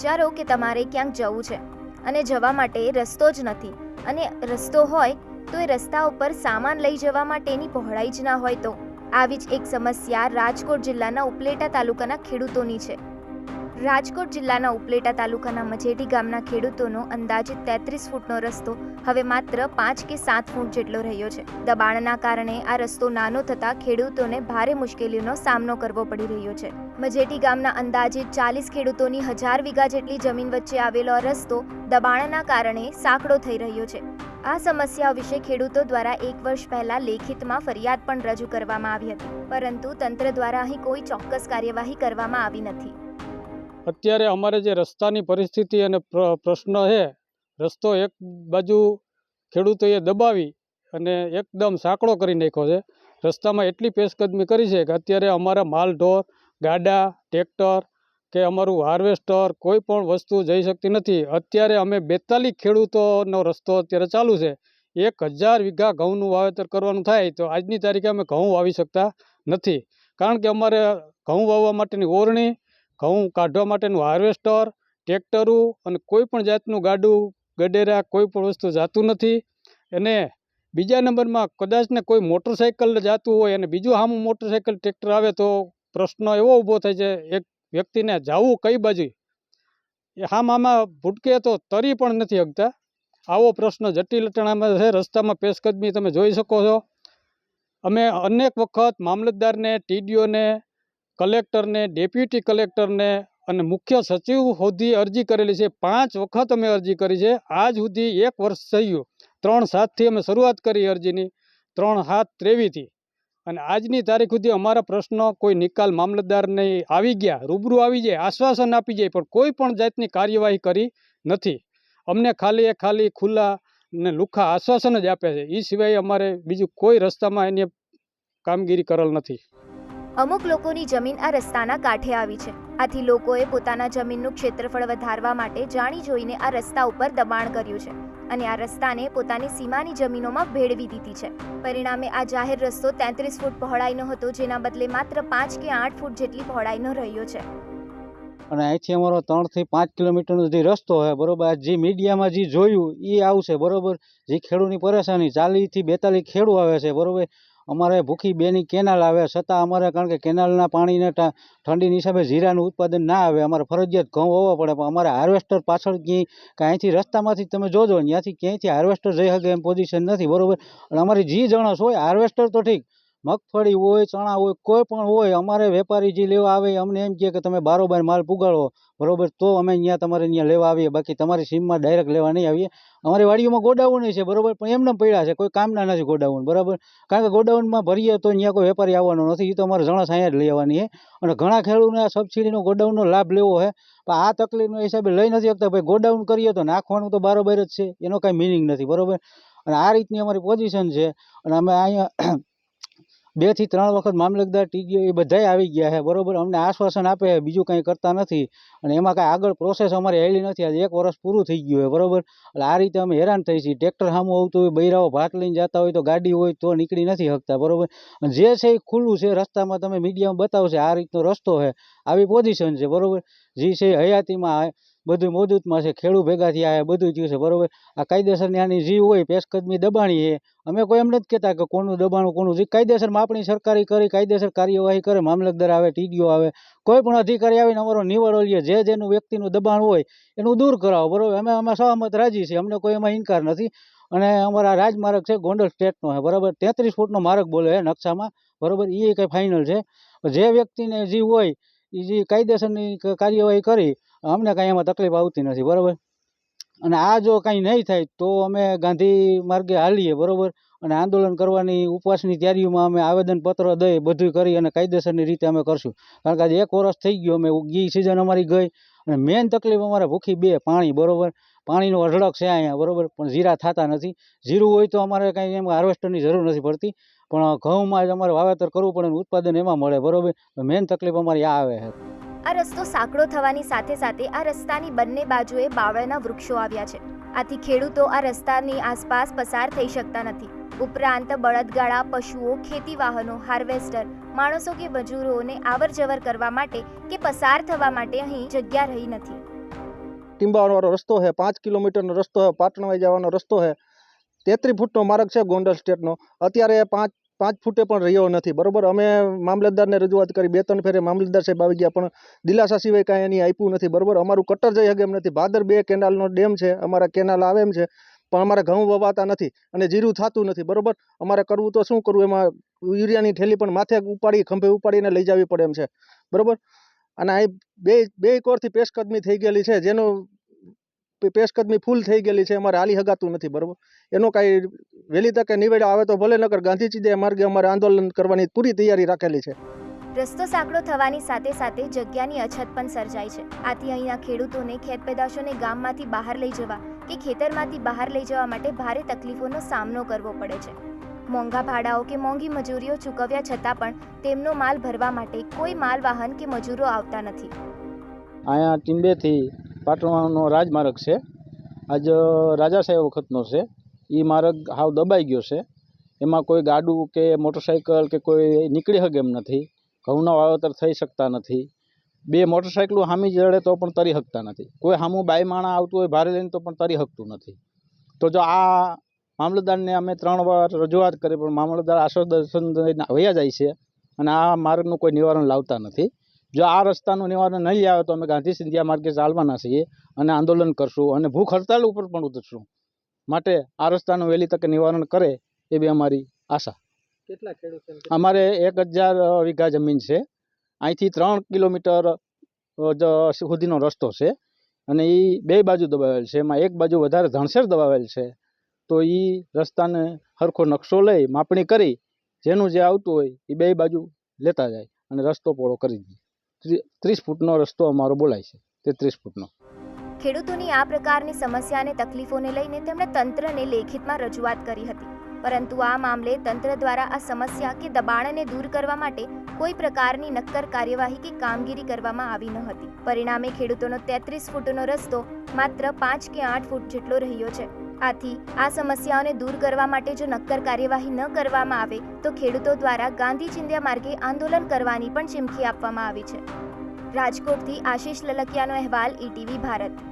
વિચારો કે તમારે ક્યાંક જવું છે અને જવા માટે રસ્તો જ નથી અને રસ્તો હોય તો એ રસ્તા ઉપર સામાન લઈ જવા માટેની પહોળાઈ જ ના હોય તો. આવી જ એક સમસ્યા રાજકોટ જિલ્લાના ઉપલેટા તાલુકાના ખેડૂતોની છે. રાજકોટ જિલ્લાના ઉપલેટા તાલુકાના મજેટી ગામના ખેડૂતોનો અંદાજિત તેત્રીસ ફૂટનો રસ્તો હવે માત્ર પાંચ કે સાત ફૂટ જેટલો રહ્યો છે. દબાણના કારણે આ રસ્તો નાનો થતાં ખેડૂતોને ભારે મુશ્કેલીઓનો સામનો કરવો પડી રહ્યો છે. મજેટી ગામના અંદાજિત ચાલીસ ખેડૂતોની હજાર વીઘા જેટલી જમીન વચ્ચે આવેલો આ રસ્તો દબાણના કારણે સાંકડો થઈ રહ્યો છે. આ સમસ્યા વિશે ખેડૂતો દ્વારા એક વર્ષ પહેલા લેખિતમાં ફરિયાદ પણ રજૂ કરવામાં આવી હતી, પરંતુ તંત્ર દ્વારા અહીં કોઈ ચોક્કસ કાર્યવાહી કરવામાં આવી નથી. અત્યારે અમારે જે રસ્તાની પરિસ્થિતિ અને પ્ર- પ્રશ્ન છે, રસ્તો એક બાજુ ખેડૂતોએ દબાવી અને એકદમ સાંકડો કરી નાખ્યો છે. રસ્તામાં એટલી પેશકદમી કરી છે કે અત્યારે અમારા માલ ઢોર ગાડા, ટ્રેક્ટર કે અમારું હાર્વેસ્ટર કોઈ પણ વસ્તુ જઈ શકતી નથી. અત્યારે અમે બેતાલીસ ખેડૂતોનો રસ્તો અત્યારે ચાલુ છે. એક હજાર વીઘા ઘઉંનું વાવેતર કરવાનું થાય તો આજની તારીખે અમે ઘઉં વાવી શકતા નથી. કારણ કે અમારે ઘઉં વાવવા માટેની ઓરણી ઘઉં કાઢવા માટેનું હાર્વેસ્ટર, ટ્રેક્ટરું અને કોઈ પણ જાતનું ગાડું, ગડેરા, કોઈ પણ વસ્તુ જાતું નથી. અને બીજા નંબરમાં કદાચ ને કોઈ મોટરસાઇકલ જાતું હોય અને બીજું સામું મોટરસાઇકલ ટ્રેક્ટર આવે તો પ્રશ્ન એવો ઊભો થાય છે, એક વ્યક્તિને જાવું કઈ બાજુ? એ હામ આમાં ભૂટકે તો તરી પણ નથી શકતા આવો પ્રશ્ન જટિલ અટાણામાં છે, રસ્તામાં પેશકદમી તમે જોઈ શકો છો. અમે અનેક વખત મામલતદારને, ટીડીઓને કલેક્ટરને, ડેપ્યુટી કલેક્ટરને અને મુખ્ય સચિવ સુધી અરજી કરેલી છે. પાંચ વખત અમે અરજી કરી છે. આજ સુધી એક વર્ષ થયું. ત્રણ સાતથી અમે શરૂઆત કરી અરજીની. ત્રણ સાત ત્રેવીસથી. અને આજની તારીખ સુધી અમારા પ્રશ્નો કોઈ નિકાલ મામલતદારને આવી ગયા. રૂબરૂ આવી જાય, આશ્વાસન આપી જાય, પણ કોઈ પણ જાતની કાર્યવાહી કરી નથી. અમને ખાલી એ ખાલી ખુલ્લા ને લુખા આશ્વાસન જ આપે છે. એ સિવાય અમારે બીજું કોઈ રસ્તામાં એની કામગીરી કરેલ નથી. અમુક લોકોની જમીન આ રસ્તાના કાંઠે આવી છે. આથી લોકોએ પોતાના જમીનનું ક્ષેત્રફળ વધારવા માટે જાણી જોઈને આ રસ્તા ઉપર દબાણ કર્યું છે અને આ રસ્તાને પોતાની સીમાની જમીનોમાં ભેળવી દીધી છે. પરિણામે આ જાહેર રસ્તો તેત્રીસ ફૂટ પહોળાઈનો હતો, જેના બદલે માત્ર પાંચ કે આઠ ફૂટ જેટલી પહોળાઈનો રહ્યો છે. અને અહીંથી અમારો ત્રણથી પાંચ કિલોમીટરનો જે રસ્તો હોય, બરોબર જે મીડિયામાં જે જોયું એ આવશે, બરોબર. જે ખેડૂતની પરેશાની ચાલીસથી બેતાલીસ ખેડૂ આવે છે, બરોબર. અમારે ભૂખી બેની કેનાલ આવે, છતાં અમારે કારણ કે કેનાલના પાણીને ઠંડીની હિસાબે જીરાનું ઉત્પાદન ના આવે. અમારે ફરજિયાત ઘઉં હોવો પડે, પણ અમારે હાર્વેસ્ટર પાછળ ક્યાંય કાંઈથી રસ્તામાંથી તમે જોજો ત્યાંથી ક્યાંયથી હાર્વેસ્ટર જઈ શકે એમ પોઝિશન નથી, બરોબર? અને અમારી જી જણસ હોય, હાર્વેસ્ટર તો ઠીક મગફળી હોય, ચણા હોય, કોઈ પણ હોય, અમારે વેપારી જે લેવા આવે, અમને એમ કહે કે તમે બારોબાર માલ પુગાડો. બરોબર? તો અમે અહીંયા તમારે અહીંયા લેવા આવીએ. બાકી તમારી સીમમાં ડાયરેક્ટ લેવા નહીં આવીએ. અમારી વાડીઓમાં ગોડાઉન છે બરોબર? પણ એમને પડ્યા છે, કોઈ કામના નથી ગોડાઉન, બરાબર? કારણ કે ગોડાઉનમાં ભરીએ તો અહીંયા કોઈ વેપારી આવવાનો નથી એ તો અમારે જણસ અહીંયા જ લઈ આવવાની છે. અને ઘણા ખેડૂતોને આ સબસિડીનો ગોડાઉનનો લાભ લેવો છે. પણ આ તકલીફનો હિસાબે લઈ નથી શકતા. ભાઈ, ગોડાઉન કરીએ તો નાખવાનું તો બારોબાર જ છે. એનો કાંઈ મિનિંગ નથી, બરોબર? અને આ રીતની અમારી પોઝિશન છે. અને અમે અહીંયા બેથી ત્રણ વખત મામલતદાર ટીડીઓ એ બધાય આવી ગયા છે. બરોબર, અમને આશ્વાસન આપે છે, બીજું કંઈ કરતા નથી. અને એમાં કાંઈ આગળ પ્રોસેસ અમારે હેલી નથી. આજે એક વર્ષ પૂરું થઈ ગયું છે, બરોબર? એટલે આ રીતે અમે હેરાન થઈ છીએ. ટ્રેક્ટર સામું આવતું હોય, બૈરાઓ ભાત લઈને જતા હોય, તો ગાડી હોય, તો નીકળી નથી શકતા, બરોબર? જે છે એ ખુલ્લું છે, રસ્તામાં તમે મીડિયામાં બતાવશે, આ રીતનો રસ્તો છે. આવી પોઝિશન છે, બરોબર? જે છે હયાતીમાં બધું મોદૂતમાં છે, ખેડૂ ભેગા થયા છે બધું થયું છે, બરાબર? આ કાયદેસરની આની જી હોય, પેશકદમી દબાણી છે. અમે કોઈ એમ નથી કહેતા કે કોનું દબાણું, કોનું જે કાયદેસરમાં આપણી સરકારી કરી, કાયદેસર કાર્યવાહી કરે, મામલતદાર આવે, ટીડીઓ આવે. કોઈ પણ અધિકારી આવીને અમારો નિવાડો લઈએ જે જેનું વ્યક્તિનું દબાણ હોય, એનું દૂર કરાવો, બરાબર? અમે અમે સહમત, રાજી છીએ. અમને કોઈ એમાં ઇનકાર નથી. અને અમારા રાજમાર્ગ છે, ગોંડલ સ્ટેટનો છે, બરાબર? તેત્રીસ ફૂટનો માર્ગ બોલે નકશામાં, બરાબર? એ કંઈ ફાઇનલ છે. જે વ્યક્તિને જે હોય એ જે કાયદેસરની કાર્યવાહી કરી, અમને કાંઈ એમાં તકલીફ આવતી નથી, બરાબર? અને આ જો કાંઈ નહીં થાય તો અમે ગાંધી માર્ગે હાલીએ, બરોબર? અને આંદોલન કરવાની ઉપવાસની તૈયારીઓમાં અમે આવેદનપત્ર દઈ બધું કરી અને કાયદેસરની રીતે અમે કરશું. કારણ કે આજે એક વર્ષ થઈ ગયો અમે ગી સિઝન અમારી ગઈ, અને મેઇન તકલીફ અમારે ભૂખી બે, પાણી, બરોબર? પાણીનો અઢળક છે અહીંયા, બરોબર? પણ જીરા થતા નથી. જીરું હોય તો અમારે કાંઈ એમાં હાર્વેસ્ટરની જરૂર નથી પડતી. પણ ઘઉંમાં જ અમારે વાવેતર કરવું પડે અને ઉત્પાદન એમાં મળે બરોબર? મેઇન તકલીફ અમારી આ આવે છે. આ રસ્તો સાંકડો થવાની સાથે સાથે આ રસ્તાની બંને બાજુએ બાવળના વૃક્ષો આવ્યા છે. આથી ખેડૂતો આ રસ્તાની આસપાસ પસાર થઈ શકતા નથી. ઉપરાંત બળદગાડા પશુઓ ખેતી વાહનો હાર્વેસ્ટર માણસો કે મજૂરોને આવર જવર કરવા માટે કે પસાર થવા માટે અહીં જગ્યા રહી નથી. ટીંબાવાળો રસ્તો છે પાંચ કિલોમીટરનો રસ્તો છે પાટણવાઈ જવાનો રસ્તો છે. તેત્રીસ ફૂટનો માર્ગ છે ગોંડલ સ્ટેટનો. અત્યારે પાંચ પાંચ ફૂટે પણ રહ્યો નથી. બરોબર? અમે મામલતદારને રજૂઆત કરી. બે ત્રણ ફેરે મામલતદાર સાહેબ આવી ગયા, પણ દિલાસા સિવાય કાંઈ એની આપ્યું નથી. બરાબર? અમારું કટર જઈ શકે એમ નથી. ભાદર બે કેનાલનો ડેમ છે. અમારા કેનાલ આવે એમ છે, પણ અમારે ઘઉં વવાતા નથી અને જીરું થતું નથી. બરોબર? અમારે કરવું તો શું કરવું? એમાં યુરિયાની ઠેલી પણ માથે ઉપાડી, ખંભે ઉપાડીને લઈ જવી પડે એમ છે. બરાબર? અને આ બે બે કોરથી પેશકદમી થઈ ગયેલી છે, જેનું પેશકદમી ફૂલ થઈ ગયેલી છે અમારે હાલી હગાતું નથી બરાબર? એનો કાંઈ વહેલી તકે નિવેડો આવે તો ભલે નકર ગાંધીજી માર્ગે અમારે આંદોલન કરવાની પૂરી તૈયારી રાખેલી છે. રસ્તો સાંકડો થવાની સાથે સાથે જગ્યાની અછત પણ સર્જાય છે. આથી અહીંના ખેડૂતોને ખેત પેદાશોને ગામમાંથી બહાર લઈ જવા કે ખેતરમાંથી બહાર લઈ જવા માટે ભારે તકલીફોનો સામનો કરવો પડે છે. મોંઘા ભાડાઓ કે મોંઘી મજૂરીઓ ચૂકવ્યા છતાં પણ તેમનો માલ ભરવા માટે કોઈ માલ વાહન કે મજૂરો આવતા નથી. અહીંયા ટીંબેથી પાટણનો રાજમાર્ગ છે. આજ રાજા સાહેબ વખતનો છે. એ માર્ગ હાવ દબાઈ ગયો છે. એમાં કોઈ ગાડું કે મોટરસાઇકલ કે કોઈ નીકળી શકે એમ નથી. ઘઉંના વાવેતર થઈ શકતા નથી. બે મોટરસાઇકલો હામી જડે તો પણ તરી શકતા નથી. કોઈ સામું બાઈ માણા આવતું હોય ભારે લઈને તો પણ તરી શકતું નથી. તો જો આ મામલતદારને અમે ત્રણ વાર રજૂઆત કરી પણ મામલતદાર આશ્વાસન વયા જાય છે અને આ માર્ગનું કોઈ નિવારણ લાવતા નથી. જો આ રસ્તાનું નિવારણ નહીં આવે તો અમે ગાંધી સિંધિયા માર્ગે ચાલવાના છીએ અને આંદોલન કરશું અને ભૂખ હડતાલ ઉપર પણ ઉતરશું. માટે આ રસ્તાનું વહેલી તકે નિવારણ કરે એ બી અમારી આશા. કેટલા ખેડૂતો અમારે એક હજાર વીઘા જમીન છે. અહીંથી ત્રણ કિલોમીટર સુધીનો રસ્તો છે અને એ બે બાજુ દબાવેલ છે. એમાં એક બાજુ વધારે ધણસેર દબાવેલ છે. તો એ રસ્તાને સરખો નકશો લઈ માપણી કરી જેનું જે આવતું હોય એ બે બાજુ લેતા જાય અને રસ્તો પહોળો કરી દે. ત્રી- ત્રીસ ફૂટનો રસ્તો અમારો બોલાય છે, તેત્રીસ ફૂટનો. ખેડૂતોની આ પ્રકારની સમસ્યા અને તકલીફોને લઈને તેમણે તંત્રને લેખિતમાં રજૂઆત કરી હતી. પરંતુ આ મામલે તંત્ર દ્વારા આ સમસ્યા કે દબાણને દૂર કરવા માટે કોઈ પ્રકારની નક્કર કાર્યવાહી કે કામગીરી કરવામાં આવી ન હતી. પરિણામે ખેડૂતોનો તેત્રીસ ફૂટનો રસ્તો માત્ર પાંચ કે આઠ ફૂટ જેટલો રહ્યો છે. આથી આ સમસ્યાઓને દૂર કરવા માટે જો નક્કર કાર્યવાહી ન કરવામાં આવે, તો ખેડૂતો દ્વારા ગાંધી ચિંધ્યા માર્ગે આંદોલન કરવાની પણ ચીમકી આપવામાં આવી છે. રાજકોટથી આશીષ લલકિયાનો અહેવાલ, ઈટીવી ભારત.